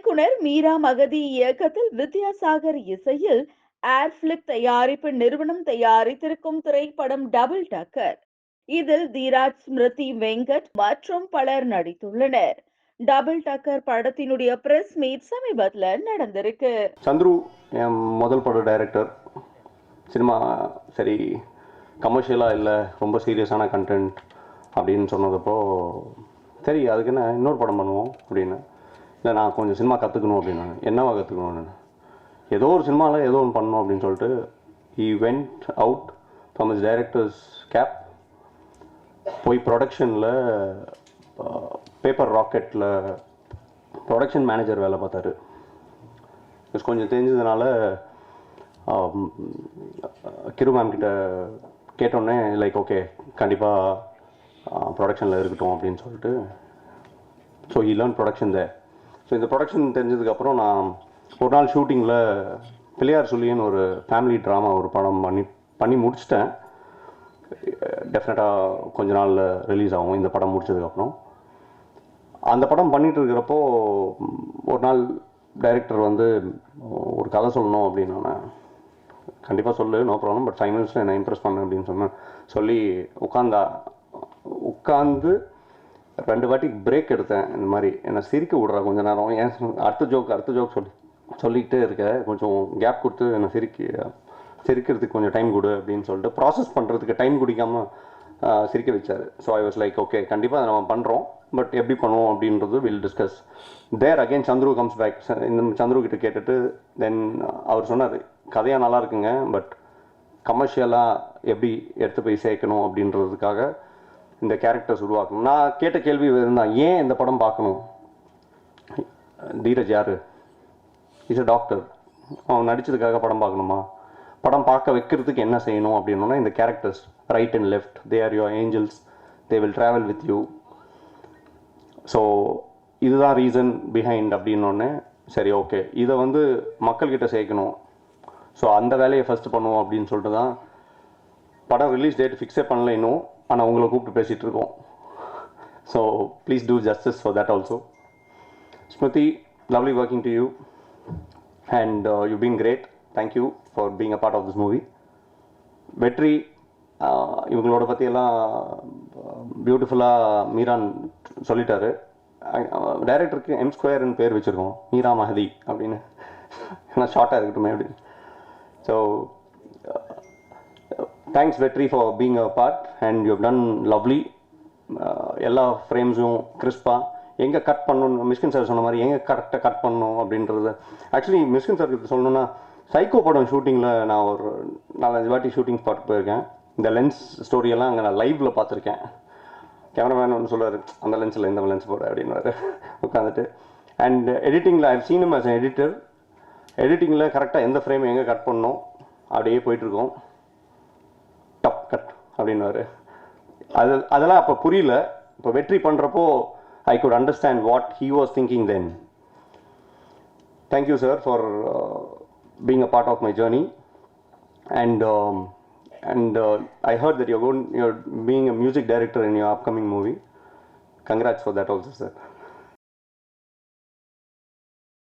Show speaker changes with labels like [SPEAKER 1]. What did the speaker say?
[SPEAKER 1] இயக்குனர் மீரா மகதி இயக்கத்தில் வித்யாசாகர் இசையில் ஏர்ஃபிளிக் தயாரிப்பு நிறுவனம் தயாரித்திருக்கும் திரைப்படம் டபுள் டக்கர் இதில் தீராஜ் ஸ்மிருதி வெங்கட் மற்றும் பலர் நடித்துள்ளனர். டபுள் டக்கர் படத்தினுடைய பிரஸ் மீட் சமீபத்தில் நடந்திருக்கு.
[SPEAKER 2] சந்துரு என் முதல் படம் டைரக்டர் சினிமா சரி கமர்ஷியலாக இல்லை ரொம்ப சீரியஸான கண்டென்ட் அப்படின்னு சொன்னதப்போ சரி அதுக்கு என்ன இன்னொரு படம் பண்ணுவோம் அப்படின்னு. இல்லை நான் கொஞ்சம் சினிமா கற்றுக்கணும் அப்படின்னு. என்னவா கற்றுக்கணும்னு ஏதோ ஒரு சினிமாவில் ஏதோ ஒன்று பண்ணணும் அப்படின்னு சொல்லிட்டு he went out from his director's cap போய் ப்ரொடக்ஷனில் பேப்பர் ராக்கெட்டில் ப்ரொடக்ஷன் மேனேஜர் வேலை பார்த்தாரு. கொஞ்சம் தெரிஞ்சதுனால கிரு மேம் கிட்ட கேட்டோன்னே லைக் ஓகே கண்டிப்பாக ப்ரொடக்ஷனில் இருக்கட்டும் அப்படின்னு சொல்லிட்டு so he learn production they so இந்த ப்ரொடக்ஷன் தெரிஞ்சதுக்கப்புறம் நான் ஒரு நாள் ஷூட்டிங்கில் பிள்ளையார் சொல்லின்னு ஒரு ஃபேமிலி ட்ராமா ஒரு படம் பண்ணி பண்ணி முடிச்சிட்டேன். டெஃபினட்டாக கொஞ்ச நாளில் ரிலீஸ் ஆகும். இந்த படம் முடிச்சதுக்கப்புறம் அந்த படம் பண்ணிகிட்டு இருக்கிறப்போ ஒரு நாள் டைரக்டர் வந்து ஒரு கதை சொல்லணும் அப்படின்னு நான் கண்டிப்பாக சொல்லு நோ ப்ராப்ளம் பட் ஃபைவ் மினிட்ஸில் என்னை இம்ப்ரெஸ் பண்ணு அப்படின்னு சொன்னேன் சொல்லி உட்காந்தா உட்காந்து ரெண்டு வாட்டி பிரேக் எடுத்தேன். இந்த மாதிரி என்னை சிரிக்க விட்றா கொஞ்ச நேரம். ஏன் அடுத்த ஜோக் அடுத்த ஜோக் சொல்லி சொல்லிக்கிட்டே இருக்க. கொஞ்சம் கேப் கொடுத்து என்னை சிரிக்க சிரிக்கிறதுக்கு கொஞ்சம் டைம் கொடு அப்படின்னு சொல்லிட்டு ப்ராசஸ் பண்ணுறதுக்கு டைம் குடிக்காமல் சிரிக்க வச்சார். So I was like okay கண்டிப்பாக நம்ம பண்ணுறோம் பட் எப்படி பண்ணுவோம் அப்படின்றது will discuss there again Chandru comes back இந்த சந்துரு கிட்ட கேட்டுட்டு தென் அவர் சொன்னார் கதையாக நல்லா இருக்குங்க பட் கமர்ஷியலாக எப்படி எடுத்து போய் சேர்க்கணும் அப்படின்றதுக்காக இந்த கேரக்டர்ஸ் உருவாக்கணும். நான் கேட்ட கேள்வி இருந்தால் ஏன் இந்த படம் பார்க்கணும்? தீரஜ் யாரு? இஸ் அ டாக்டர் அவன் நடித்ததுக்காக படம் பார்க்கணுமா? படம் பார்க்க வைக்கிறதுக்கு என்ன செய்யணும் அப்படின்னா இந்த characters right and left they are your angels they will travel with you so இதுதான் ரீசன் பிஹைண்ட் அப்படின்னோடனே சரி ஓகே இதை வந்து மக்கள்கிட்ட சேர்க்கணும். ஸோ அந்த வேலையை ஃபஸ்ட்டு பண்ணுவோம் அப்படின்னு சொல்லிட்டு தான் படம் ரிலீஸ் டேட் ஃபிக்ஸே பண்ணல இன்னும். ஆனால் உங்களை கூப்பிட்டு பேசிகிட்டு இருக்கோம். So please do justice for that also Smriti lovely working to you and you been great thank you for being a part of this movie Vetri uh, இவங்களோட பற்றியெல்லாம் பியூட்டிஃபுல்லாக uh, மீரான் சொல்லிட்டாரு. டைரக்டருக்கு எம் ஸ்கொயர்னு பேர் வச்சுருக்கோம். மீரா மஹதி அப்படின்னு. ஏன்னா ஷார்ட்டாக இருக்கட்டுமே அப்படின்னு. So thanks Vetri for being a part and you done lovely எல்லா ஃப்ரேம்ஸும் கிறிஸ்பாக எங்கே கட் பண்ணணும்? மிஸ்கின் சார் சொன்ன மாதிரி எங்கே கரெக்டாக கட் பண்ணணும் அப்படின்றது ஆக்சுவலி மிஸ்கின் சார் சொல்லணும்னா சைக்கோ படம் ஷூட்டிங்கில் நான் ஒரு நாலஞ்சு வாட்டி ஷூட்டிங் ஸ்பாட் போயிருக்கேன். இந்த லென்ஸ் ஸ்டோரியெல்லாம் அங்கே நான் லைவில் பார்த்துருக்கேன். கேமராமேன் ஒன்று சொல்லுவார் அந்த லென்ஸில் இந்த லென்ஸ் போட அப்படின்னு உட்காந்துட்டு அண்ட் எடிட்டிங்கில் ஐ சீனம் as எடிட்டர் எடிட்டிங்கில் கரெக்டாக எந்த ஃப்ரேம் எங்கே கட் பண்ணணும்? அப்படியே போயிட்டுருக்கோம் அப்படின்னாரு அது அதெல்லாம் அப்போ புரியல இப்போ வெற்றி பண்ணுறப்போ I could understand what he was thinking then thank you sir for being a part of my journey and and I heard that you gone your being a music director in your upcoming movie congrats for that also sir